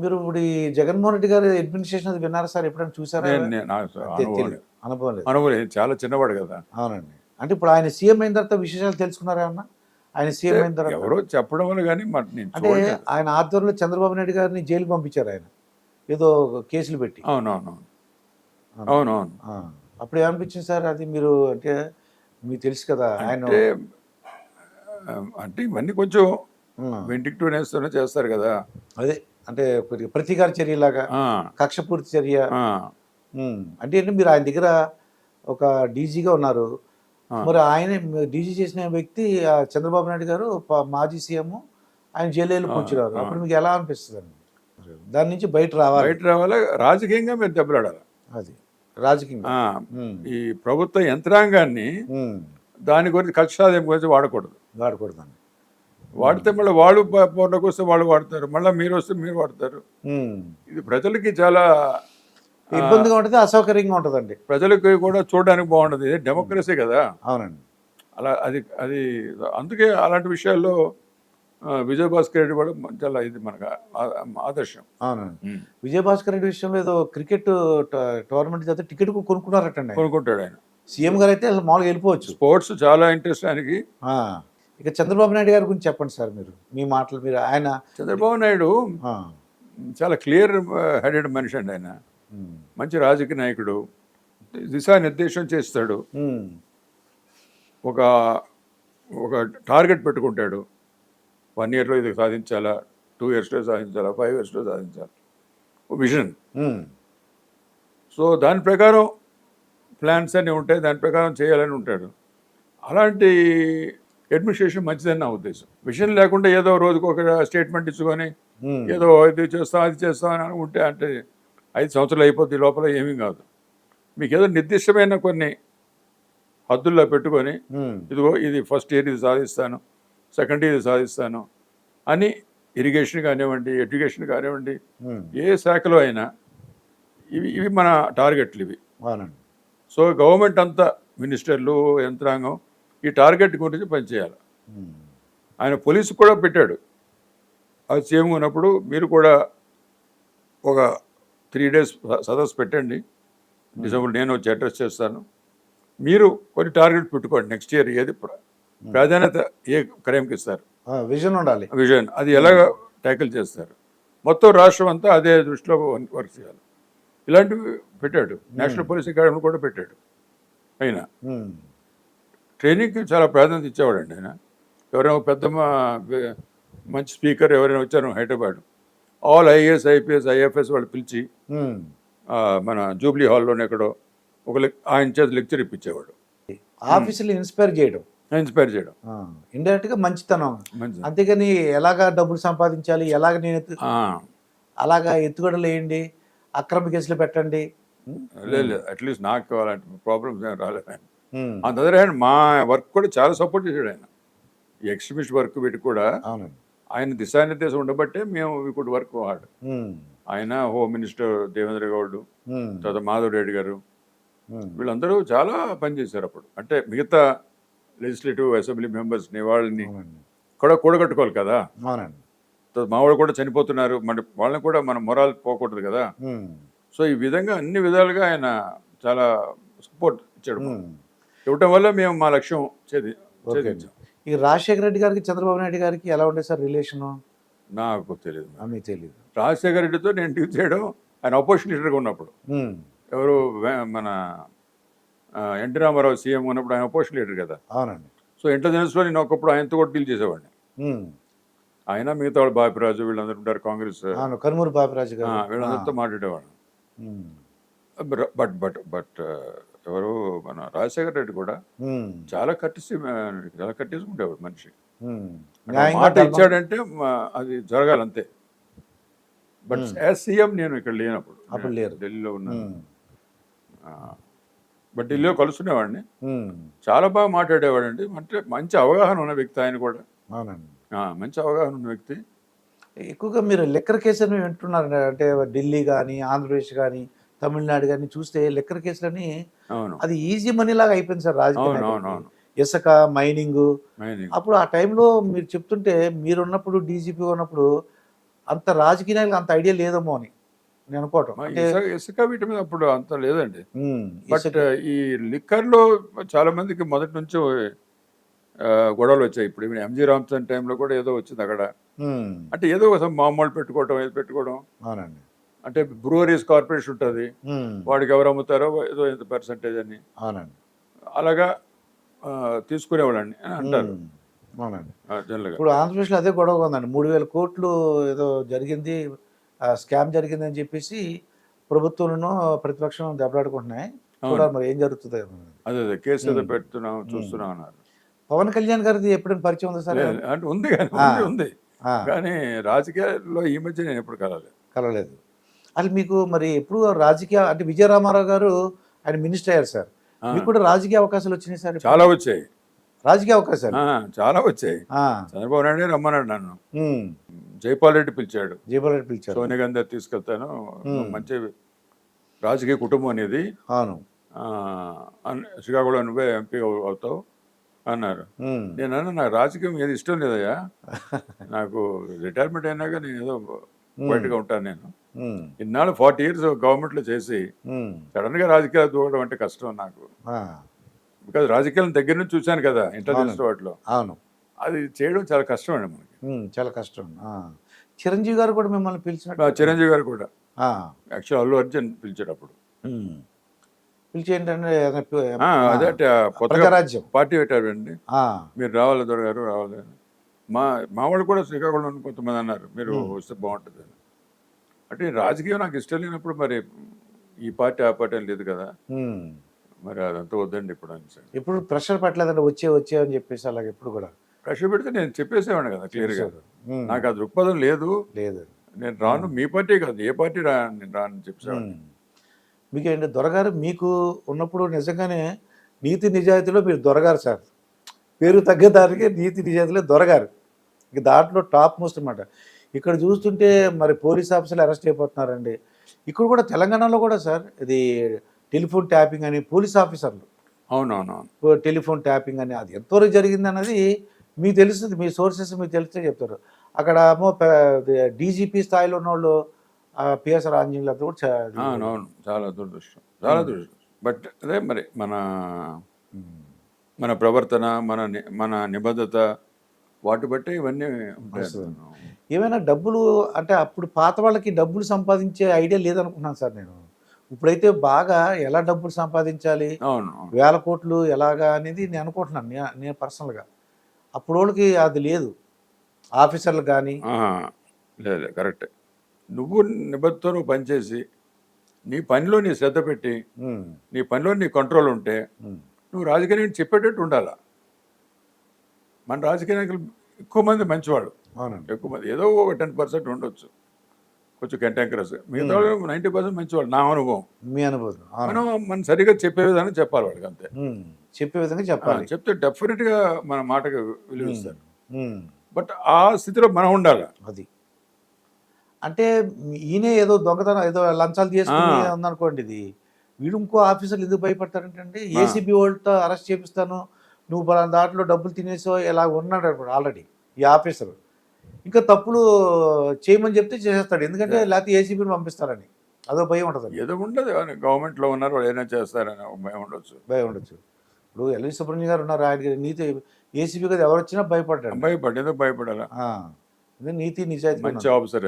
మీరు ఇప్పుడు ఈ జగన్మోహన్ రెడ్డి గారి అడ్మినిస్ట్రేషన్ అది విన్నారా సార్? ఎప్పుడైనా చూసారా? అనుభవం. లేదు. అనుభవం. చాలా చిన్నవాడు కదా. అవునండి. అంటే ఇప్పుడు ఆయన సీఎం అయిన తర్వాత విశేషాలు తెలుసుకున్నారా అన్న ఆయన సీఎం అయిన తర్వాత? ఎవరో చెప్పడం వల్ల కానీ అంటే ఆయన ఆధ్వర్యంలో చంద్రబాబు నాయుడు గారిని జైలుకి పంపించారు ఆయన. ఏదో కేసులు పెట్టి. అవునవును. అవునవును అప్పుడు ఏమనిపించింది సార్? అది మీరు అంటే మీకు తెలుసు కదా ఆయన అంటే ఇవన్నీ కొంచెం వెంటికి టూ నేస్తూనే చేస్తారు కదా. అదే. అంటే ప్రతీకార చర్యలాగా కక్షపూర్తి చర్య. అంటే మీరు ఆయన దగ్గర ఒక డీజీగా ఉన్నారు. మరి ఆయన డీజీ చేసిన వ్యక్తి ఆ చంద్రబాబు నాయుడు గారు మాజీ సీఎం ఆయన జైలు కూర్చున్నారు. అప్పుడు మీకు ఎలా అనిపిస్తుంది దాని నుంచి బయట రావాలి. బయట రావాలా? రాజకీయంగా మీరు దెబ్బలాడాలి? అది. రాజకీయంగా. ఈ ప్రభుత్వ యంత్రాంగాన్ని దాని గురించి కక్షాదేం గురించి వాడకూడదు. వాడకూడదండి. వాడితే మళ్ళీ వాళ్ళు పౌర్ణకు వస్తే వాళ్ళు వాడతారు. మళ్ళీ మీరు వస్తే మీరు వాడతారు. ఇది ప్రజలకి చాలా ఇబ్బందిగా ఉంటుంది అసౌకర్యంగా ఉంటుందండి. ప్రజలకి కూడా చూడడానికి బాగుండదు. ఇది డెమోక్రసీ కదా. అవునండి. అలా అది అది అందుకే అలాంటి విషయాల్లో విజయభాస్కర్ రెడ్డి కూడా చాలా ఇది మనకు ఆదర్శం. అవునండి. విజయభాస్కర్ రెడ్డి విషయంలో ఏదో క్రికెట్ టోర్నమెంట్ చేస్తే టికెట్ కొనుక్కున్నారటండి ఆయన. కొనుక్కుంటాడు ఆయన. సీఎం గారు అయితే అసలు మామూలుగా వెళ్ళిపోవచ్చు. స్పోర్ట్స్ చాలా ఇంట్రెస్ట్ ఆయనకి. ఇక చంద్రబాబు నాయుడు గారి గురించి చెప్పండి సార్ మీరు. మీ మాటలు మీరు ఆయన చంద్రబాబు నాయుడు చాలా క్లియర్ హెడెడ్ మనిషి అండి ఆయన. మంచి రాజకీయ నాయకుడు. దిశానిర్దేశం చేస్తాడు. ఒక ఒక టార్గెట్ పెట్టుకుంటాడు. వన్ ఇయర్లో ఇది సాధించాలా? టూ ఇయర్స్లో సాధించాలా? ఫైవ్ ఇయర్స్లో సాధించాలా? విజన్. ఉమ్, సో దాని ప్రకారం ప్లాన్స్ అన్నీ ఉంటాయి. దాని ప్రకారం చేయాలని ఉంటాడు. అలాంటి అడ్మినిస్ట్రేషన్ మంచిదని నా ఉద్దేశం. విషయం లేకుండా ఏదో రోజుకు ఒక స్టేట్మెంట్ ఇచ్చుకొని ఏదో ఇది చేస్తాం అది చేస్తాం అని అనుకుంటే అంటే ఐదు సంవత్సరాలు అయిపోద్ది లోపల ఏమీ కాదు. మీకు ఏదో నిర్దిష్టమైన కొన్ని హద్దుల్లో పెట్టుకొని ఇదిగో ఇది ఫస్ట్ ఇయర్ ఇది సాధిస్తాను సెకండ్ ఇయర్ సాధిస్తాను అని ఇరిగేషన్ కానివ్వండి ఎడ్యుకేషన్ కానివ్వండి ఏ శాఖలో అయినా ఇవి ఇవి మన టార్గెట్లు ఇవి. సో గవర్నమెంట్ అంతా మినిస్టర్లు యంత్రాంగం ఈ టార్గెట్ గురించి పనిచేయాలి. ఆయన పోలీసు కూడా పెట్టాడు. అది సీఎం ఉన్నప్పుడు మీరు కూడా ఒక త్రీ డేస్ సదస్సు పెట్టండి. డిసెంబర్ నేను వచ్చి అడ్రస్ చేస్తాను. మీరు కొన్ని టార్గెట్ పెట్టుకోండి నెక్స్ట్ ఇయర్ ఏది ప్ర- ప్రాధాన్యత ఏ క్రైమ్కి ఇస్తారు. విజన్ ఉండాలి. విజన్ అది ఎలాగ ట్యాకిల్ చేస్తారు. మొత్తం రాష్ట్రం అంతా అదే దృష్టిలో వర్క్ చేయాలి. ఇలాంటివి పెట్టాడు. నేషనల్ పోలీస్ అకాడమీ కూడా పెట్టాడు. ఉమ్, ట్రైనింగ్కి చాలా ప్రాధాన్యత ఇచ్చేవాడండి ఆయన. ఎవరైనా ఒక పెద్ద మంచి స్పీకర్ ఎవరైనా వచ్చారు Hyderabad. All IAS IPS IFS వాళ్ళు పిలిచి మన జూబ్లీ హాల్లోనే ఎక్కడో ఒక లెక్ ఆయన చేత లెక్చర్ ఇప్పించేవాడు. ఆఫీసులు ఇన్స్పైర్ చేయడం. ఇన్స్పైర్ చేయడం. ఇండైరెక్ట్గా మంచితనం. అంతేగాని ఎలాగా డబ్బులు సంపాదించాలి ఎలాగ నేను అలాగా ఎత్తుగడలు వేయండి అక్రమ కేసులు పెట్టండి. లేదు అట్లీస్ట్ నాకు అలాంటి ప్రాబ్లమ్స్ ఏం రాలేదు అంత అదర్ హ్యాండ్ మా వర్క్ కూడా చాలా సపోర్ట్ చేశాడు ఆయన. ఈ ఎక్స్ట్రీమిస్ట్ వర్క్ పెట్టి కూడా ఆయన దిశానిర్దేశం ఉండబట్టే మేము వీ కుడ్ వర్క్ హార్డ్. ఆయన హోమ్ మినిస్టర్ దేవేంద్ర గౌడ్ తర్వాత మాధవ్ రెడ్డి గారు వీళ్ళందరూ చాలా పనిచేశారు అప్పుడు. అంటే మిగతా లెజిస్లేటివ్ అసెంబ్లీ మెంబర్స్ని వాళ్ళని కూడా కూడగట్టుకోవాలి కదా. మా వాళ్ళు కూడా చనిపోతున్నారు. మన వాళ్ళని కూడా మన మొరాల్ పోకూడదు కదా. సో ఈ విధంగా అన్ని విధాలుగా ఆయన చాలా సపోర్ట్ ఇచ్చాడు. ఇవ్వటం వల్ల మేము మా లక్ష్యం ఛేదించాం ఈ రాజశేఖర రెడ్డి గారికి చంద్రబాబు నాయుడు గారికి ఎలా ఉండేది సార్ రిలేషన్? నాకు తెలియదు మీకు తెలియదు రాజశేఖర రెడ్డితో నేను డీల్ చేయడం ఆయన అపోజిషన్ లీడర్గా ఉన్నప్పుడు. ఎవరు మన ఎన్టీ రామారావు సీఎం ఉన్నప్పుడు ఆయన అపోజిషన్ లీడర్ కదా. అవునండి. సో ఇంటెలిజెన్స్లో నేను ఒకప్పుడు ఆయనతో కూడా డీల్ చేసేవాడిని. ఆయన మిగతా వాళ్ళు బాపిరాజు వీళ్ళందరూ ఉంటారు కాంగ్రెస్. కనుమూరు బాపిరాజు వీళ్ళందరితో మాట్లాడేవాడు బట్ బట్ బట్ ఎవరు మన రాజశేఖర రెడ్డి కూడా చాలా కట్టిసి చాలా కట్టేసుకుంటేవాడు మనిషి. మాట ఇచ్చాడంటే అది జరగాలంతే. బట్ యాజ్ సీఎం నేను ఇక్కడ లేనప్పుడు అప్పుడు లేరు. ఢిల్లీలో ఉన్నాను. ఉమ్, బట్ ఢిల్లీలో కలుసుకునేవాడిని. చాలా బాగా మాట్లాడేవాడండి. అంటే మంచి అవగాహన ఉన్న వ్యక్తి ఆయన కూడా. మంచి అవగాహన ఉన్న వ్యక్తి. ఎక్కువగా మీరు లెక్కర్ కేసు వింటున్నారు అంటే ఢిల్లీ కానీ ఆంధ్రప్రదేశ్ కానీ తమిళనాడు కానీ చూస్తే లెక్కర్ కేసులని అవును. అది ఈజీ మనీ లాగా అయిపోయింది సార్ రాజకీయ ఇసుక మైనింగ్. అప్పుడు ఆ టైంలో మీరు చెప్తుంటే మీరు ఉన్నప్పుడు డీజీపీ ఉన్నప్పుడు అంత రాజకీయ నాయకులకు అంత ఐడియా లేదేమో అని నేను అనుకోవటం. ఇసుక వీటి మీద అప్పుడు అంత లేదండి. బట్ ఈ లిక్కర్లో చాలా మందికి మొదటి నుంచి గొడవలు వచ్చాయి. ఇప్పుడు ఎంజీ రామ్సన్ టైంలో కూడా ఏదో వచ్చింది అక్కడ. అంటే ఏదో మామూలు పెట్టుకోవడం ఏదో పెట్టుకోవడం. అవునండి. అంటే బ్రూవరీస్ కార్పొరేషన్ ఉంటుంది. వాడికి ఎవరు అమ్ముతారో ఏదో ఎంత పర్సంటేజ్ అని. అవునండి. అలాగా తీసుకునేవాళ్ళండి అని అంటారు. ఇప్పుడు ఆంధ్రప్రదేశ్లో అదే గొడవ ఉందండి. మూడు వేల కోట్లు ఏదో జరిగింది స్కామ్ జరిగింది అని చెప్పేసి ప్రభుత్వంలో ప్రతిపక్షం దెబ్బలాడుకుంటున్నాయి. మరి ఏం జరుగుతుంది. అదే అదే కేసు ఏదో. పెడుతున్నాం చూస్తున్నాం అన్నారు. పవన్ కళ్యాణ్ గారిది ఎప్పుడైనా పరిచయం ఉందా సార్? అంటే ఉంది కానీ. ఉంది కానీ రాజకీయాల్లో ఈ మధ్య నేను ఎప్పుడు కలలేదు కలలేదు అసలు మీకు మరి ఎప్పుడు రాజకీయ అంటే విజయరామారావు గారు ఆయన మినిస్టర్ అయ్యారు సార్. మీకు కూడా రాజకీయ అవకాశాలు వచ్చినాయి సార్ చాలా వచ్చాయి. రాజకీయ అవకాశాలు? చాలా వచ్చాయి. చంద్రబాబు నాయుడు రమ్మన్నాడు నన్ను. జైపాల్ రెడ్డి పిలిచాడు. జయపాల్ రెడ్డి పిలిచారు. సోనియా గాంధీ తీసుకెళ్తాను. మంచి రాజకీయ కుటుంబం అనేది. అవును. శ్రీకాకుళం నువ్వే ఎంపీ అవు- అవుతావు అన్నారు. నేను అన్నా నాకు రాజకీయం ఏది ఇష్టం లేదయ్యా. నాకు రిటైర్మెంట్ అయినాక నేను ఏదో బయటగా ఉంటాను నేను. ఇన్నాళ్ళు ఫార్టీ ఇయర్స్ గవర్నమెంట్లో చేసి ఉమ్, సడన్గా రాజకీయాలు దూకడం అంటే కష్టం నాకు. బికాజ్ రాజకీయాలను దగ్గర నుంచి చూశాను కదా ఇంటెలిజెన్స్ వాటిలో. అవును. అది చేయడం చాలా కష్టం అండి మనకి. ఉమ్, చాలా కష్టం. చిరంజీవి గారు కూడా మిమ్మల్ని పిలిచినట్టు చిరంజీవి గారు కూడా. యాక్చువల్ అల్లు అర్జున్ పిలిచేటప్పుడు. పిలిచి ఏంటంటే అదే ప్రజారాజ్యం. పార్టీ పెట్టారండి. మీరు రావాలి దొరగారు రావాలి. మా మా వాళ్ళు కూడా శ్రీకాకుళం కొంతమంది అన్నారు మీరు వస్తే బాగుంటుంది అని. అంటే రాజకీయం నాకు ఇష్టం లేనప్పుడు మరి ఈ పార్టీ ఆ పార్టీ అని లేదు కదా. మరి అదంతా వద్దండి ఇప్పుడు అని సార్ ఎప్పుడు ప్రెషర్ పెట్టలేదండి వచ్చే వచ్చే అని చెప్పేసి అలాగే ఎప్పుడు కూడా. ప్రెషర్ పెడితే నేను చెప్పేసేవాడిని కదా క్లియర్గా. ఉమ్, నాకు ఆ దృక్పథం లేదు. లేదు. నేను రాను మీ పార్టీ కాదు ఏ పార్టీ రా నేను రాను చెప్పేవాడిని ఉమ్. మీకు ఏంటి దొరగారు మీకు ఉన్నప్పుడు నిజంగానే నీతి నిజాయితీలో మీరు దొరగారు సార్. పేరు తగ్గేదానికి నీతి నిజాయితీలో దొరగారు. ఇక దాంట్లో టాప్ మోస్ట్ అనమాట ఇక్కడ చూస్తుంటే మరి పోలీస్ ఆఫీసర్లు అరెస్ట్ అయిపోతున్నారండి. ఇక్కడ కూడా తెలంగాణలో కూడా సార్ ఇది టెలిఫోన్ ట్యాపింగ్ అని పోలీస్ ఆఫీసర్లు. అవునవునవును. టెలిఫోన్ ట్యాపింగ్ అని అది ఎంతవరకు జరిగింది అన్నది మీకు తెలుస్తుంది మీ సోర్సెస్ మీకు తెలిస్తే చెప్తారు. అక్కడ ఏమో డీజీపీ స్థాయిలో ఉన్న వాళ్ళు పిఎస్ఆర్ ఆంజనేయులతో కూడా అవునవును. చాలా దురదృష్టం. చాలా దురదృష్టం. బట్ అదే మరి మన మన ప్రవర్తన మన మన నిబద్ధత వాటి బట్టి ఇవన్నీ ఉంటాయి. ఏమైనా డబ్బులు అంటే అప్పుడు పాత వాళ్ళకి డబ్బులు సంపాదించే ఐడియా లేదనుకున్నాను సార్ నేను. ఇప్పుడైతే బాగా ఎలా డబ్బులు సంపాదించాలి. వేల కోట్లు ఎలాగా అనేది నేను అనుకుంటున్నాను. నేను పర్సనల్గా. అప్పుడు వాళ్ళకి అది లేదు. ఆఫీసర్లు కానీ లేదు కరెక్టే. నువ్వు నిబద్ధతో నువ్వు పనిచేసి నీ పనిలో నీ శ్రద్ధ పెట్టి నీ పనిలో నీ కంట్రోల్ ఉంటే నువ్వు రాజకీయ చెప్పేటట్టు ఉండాలా? మన రాజకీయ నాయకులు ఎక్కువ మంది మంచివాడు అవునండి. ఎక్కువ మంది. ఏదో ఒక టెన్ పర్సెంట్ ఉండొచ్చు. కొంచెం కంటాంకరస్ మిగతా నైంటీ పర్సెంట్ మంచివాడు నా అనుభవం. మీ అనుభవం. మనం మనం సరిగ్గా చెప్పే విధానం చెప్పాలి వాళ్ళకి అంతే. చెప్పే విధంగా చెప్పాలి. చెప్తే డెఫినెట్గా మన మాటకు విలువిస్తారు. ఉమ్. బట్ ఆ స్థితిలో మనం ఉండాలి. అది. అంటే ఈయనే ఏదో దొంగతనం ఏదో లంచాలు తీసుకుని ఆ. ఉందనుకోండి ఇది. వీడు ఇంకో ఆఫీసర్లు ఎందుకు భయపడతారంటే ఏసీబీ వాళ్ళతో అరెస్ట్ చేపిస్తాను. నువ్వు పలానా దాంట్లో డబ్బులు తినేసో ఇలా ఉన్నాడు అనుకోండి ఆల్రెడీ ఈ ఆఫీసర్ ఇంకా తప్పులు చేయమని చెప్తే చేసేస్తాడు. ఎందుకంటే లేకపోతే ఏసీబీని పంపిస్తారని. అదో భయం ఉంటుంది ఏదో ఉండదు. గవర్నమెంట్లో ఉన్నారు వాళ్ళు ఏదైనా చేస్తారని భయం ఉండొచ్చు. భయం ఉండొచ్చు. ఇప్పుడు ఎల్వి సుబ్రహ్మణ్యం గారు ఉన్నారు ఆయన నీతి ఏసీబీ కదా ఎవరు వచ్చినా భయపడ్డాడు. భయపడి ఏదో భయపడాలా? నీతి నిజాయితీ మంచి ఆఫీసర్.